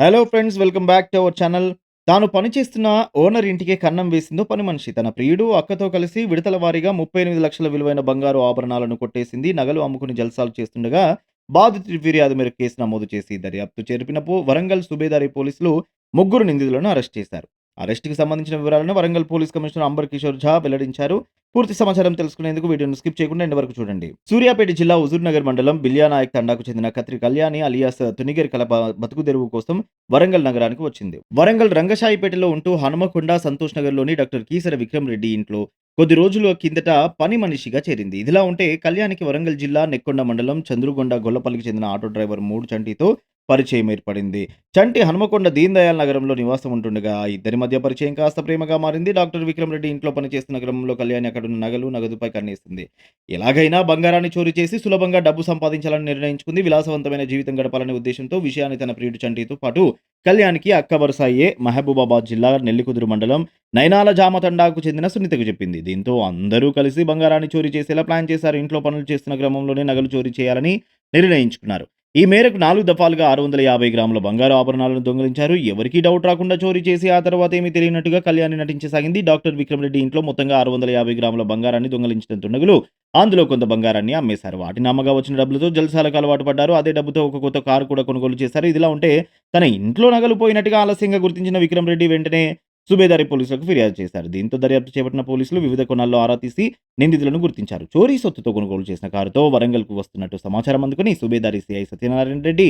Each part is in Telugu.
Hello friends welcome back to our channel తాను పనిచేస్తున్న ఓనర్ ఇంటికే కన్నం వేసిందో పని మనిషి. తన ప్రియుడు అక్కతో కలిసి విడతల వారీగా ముప్పై ఎనిమిది లక్షల విలువైన బంగారు ఆభరణాలను కొట్టేసింది. నగలు అమ్ముకుని జల్సాలు చేస్తుండగా బాధితుడి ఫిర్యాదు మేరకు కేసు నమోదు చేసి దర్యాప్తు జరిపినప్పుడు వరంగల్ సుబేదారి పోలీసులు ముగ్గురు నిందితులను అరెస్ట్ చేశారు. అరెస్టుకి సంబంధించిన వివరాలను వరంగల్ పోలీస్ కమిషనర్ అంబర్ కిషోర్ ఝా వెల్లడించారు. పూర్తి సమాచారం తెలుసుకునేందుకు వీడియోను స్కిప్ చేయకుండా ఎండ్ వరకు చూడండి. సూర్యాపేట జిల్లా హుజూర్నగర్ మండలం బిల్యానాయక్ తండాకు చెందిన కత్రి కళ్యాణి అలియాస్ తునిగర్ కలప బతుకు తెరువు కోసం వరంగల్ నగరానికి వచ్చింది. వరంగల్ రంగశాయిపేటలో ఉంటూ హనుమకొండ సంతోష్ నగర్లోని డాక్టర్ కీసర విక్రమ్ రెడ్డి ఇంట్లో కొద్ది రోజుల కిందట పని మనిషిగా చేరింది. ఇదిలా ఉంటే కళ్యాణికి వరంగల్ జిల్లా నెక్కొండ మండలం చంద్రుగొండ గొల్లపల్లికి చెందిన ఆటో డ్రైవర్ మూడు చంటితో పరిచయం ఏర్పడింది. చంటి హనుమకొండ దీన్దయాల్ నగరంలో నివాసం ఉంటుండగా ఇద్దరి మధ్య పరిచయం కాస్త ప్రేమగా మారింది. డాక్టర్ విక్రమ్ రెడ్డి ఇంట్లో పనిచేస్తున్న క్రమంలో కళ్యాణి అక్కడున్న నగలు నగదుపై కన్నేసింది. ఎలాగైనా బంగారాన్ని చోరీ చేసి సులభంగా డబ్బు సంపాదించాలని నిర్ణయించుకుంది. విలాసవంతమైన జీవితం గడపాలనే ఉద్దేశంతో విషయాన్ని తన ప్రియుడు చంటితో పాటు కళ్యాణ్కి అక్క వరుస అయ్యే మహబూబాబాద్ జిల్లా నెల్లికుదురు మండలం నైనాల జామతండాకు చెందిన సునీతకు చెప్పింది. దీంతో అందరూ కలిసి బంగారాన్ని చోరీ చేసేలా ప్లాన్ చేశారు. ఇంట్లో పనులు చేస్తున్న క్రమంలోనే నగలు చోరీ చేయాలని నిర్ణయించుకున్నారు. ఈ మేరకు నాలుగు దఫాలుగా ఆరు వందల యాభై గ్రాముల బంగారు ఆభరణాలను దొంగిలించారు. ఎవరికీ డౌట్ రాకుండా చోరీ చేసి ఆ తర్వాత ఏమీ తెలియనట్టుగా కళ్యాణి నటించసాగింది. డాక్టర్ విక్రమ్ రెడ్డి ఇంట్లో మొత్తంగా ఆరు వందల యాభై గ్రాముల బంగారాన్ని దొంగిలించిన తుండగులు అందులో కొంత బంగారాన్ని అమ్మేశారు. వాటిని అమ్మగా వచ్చిన డబ్బులతో జలసాలకు అలవాటు పడ్డారు. అదే డబ్బుతో ఒక కొత్త కారు కూడా కొనుగోలు చేశారు. ఇదిలా ఉంటే తన ఇంట్లో నగలు పోయినట్టుగా ఆలస్యంగా గుర్తించిన విక్రమ్ రెడ్డి వెంటనే సుబేదారి పోలీసులకు ఫిర్యాదు చేశారు. దీంతో దర్యాప్తు చేపట్టిన పోలీసులు వివిధ కొనాల్లో ఆరా తీసి నిందితులను గుర్తించారు. చోరీ సొత్తుతో కొనుగోలు చేసిన కారుతో వరంగల్కు వస్తున్నట్టు సమాచారం అందుకుని సుబేదారి సిఐ సత్యనారాయణ రెడ్డి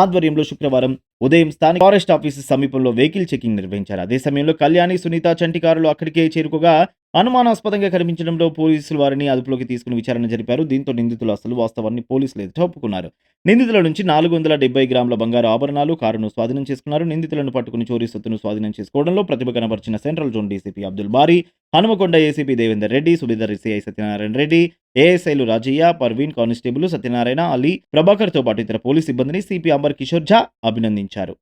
ఆధ్వర్యంలో శుక్రవారం ఉదయం స్థానిక ఫారెస్ట్ ఆఫీస్ సమీపంలో వెహికల్ చెకింగ్ నిర్వహించారు. అదే సమయంలో కళ్యాణి సునీత చంటి కారులు అక్కడికే చేరుకోగా అనుమానాస్పదంగా కనిపించడంలో పోలీసులు వారిని అదుపులోకి తీసుకుని విచారణ జరిపారు. దీంతో నిందితులు అసలు వాస్తవాన్ని పోలీసులు ఎదుట ఒప్పుకున్నారు నిందితుల నుంచి నాలుగు వందల డెబ్బై గ్రాముల బంగారు ఆభరణాలు కారును స్వాధీనం చేసుకున్నారు. నిందితులను పట్టుకుని చోరీ సొత్తును స్వాధీనం చేసుకోవడంలో ప్రతిభ కనబర్చిన central zone DCP Abdul Bari Hanumakonda ACP Devender Reddy Subedar CI Satyanarayana Reddy ఏఎస్ఐలు Rajaiah Parveen constable Satyanarayana Ali ప్రభాకర్తో పాటు ఇతర పోలీస్ సిబ్బందిని సిపి అంబర్ కిషోర్ ఝా అభినందించారు.